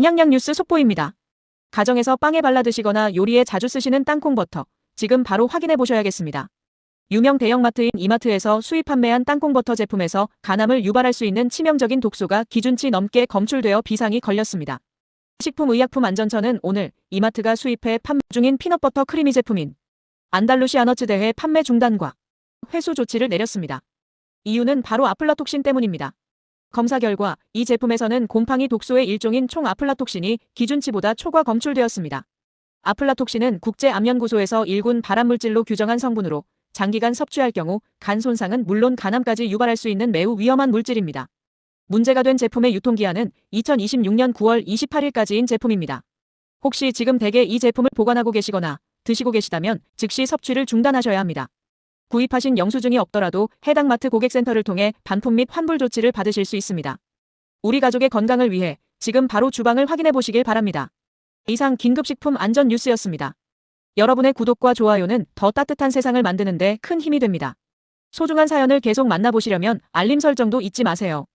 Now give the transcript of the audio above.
냥냥 뉴스 속보입니다. 가정에서 빵에 발라 드시거나 요리에 자주 쓰시는 땅콩버터, 지금 바로 확인해 보셔야겠습니다. 유명 대형마트인 이마트에서 수입 판매한 땅콩버터 제품에서 간암을 유발할 수 있는 치명적인 독소가 기준치 넘게 검출되어 비상이 걸렸습니다. 식품의약품안전처는 오늘 이마트가 수입해 판매 중인 피넛버터 크리미 제품인 안달루시아너츠 대회 판매 중단과 회수 조치를 내렸습니다. 이유는 바로 아플라톡신 때문입니다. 검사 결과 이 제품에서는 곰팡이 독소의 일종인 총 아플라톡신이 기준치보다 초과 검출되었습니다. 아플라톡신은 국제암연구소에서 1군 발암물질로 규정한 성분으로 장기간 섭취할 경우 간 손상은 물론 간암까지 유발할 수 있는 매우 위험한 물질입니다. 문제가 된 제품의 유통기한은 2026년 9월 28일까지인 제품입니다. 혹시 지금 댁에 이 제품을 보관하고 계시거나 드시고 계시다면 즉시 섭취를 중단하셔야 합니다. 구입하신 영수증이 없더라도 해당 마트 고객센터를 통해 반품 및 환불 조치를 받으실 수 있습니다. 우리 가족의 건강을 위해 지금 바로 주방을 확인해 보시길 바랍니다. 이상 긴급식품 안전 뉴스였습니다. 여러분의 구독과 좋아요는 더 따뜻한 세상을 만드는데 큰 힘이 됩니다. 소중한 사연을 계속 만나보시려면 알림 설정도 잊지 마세요.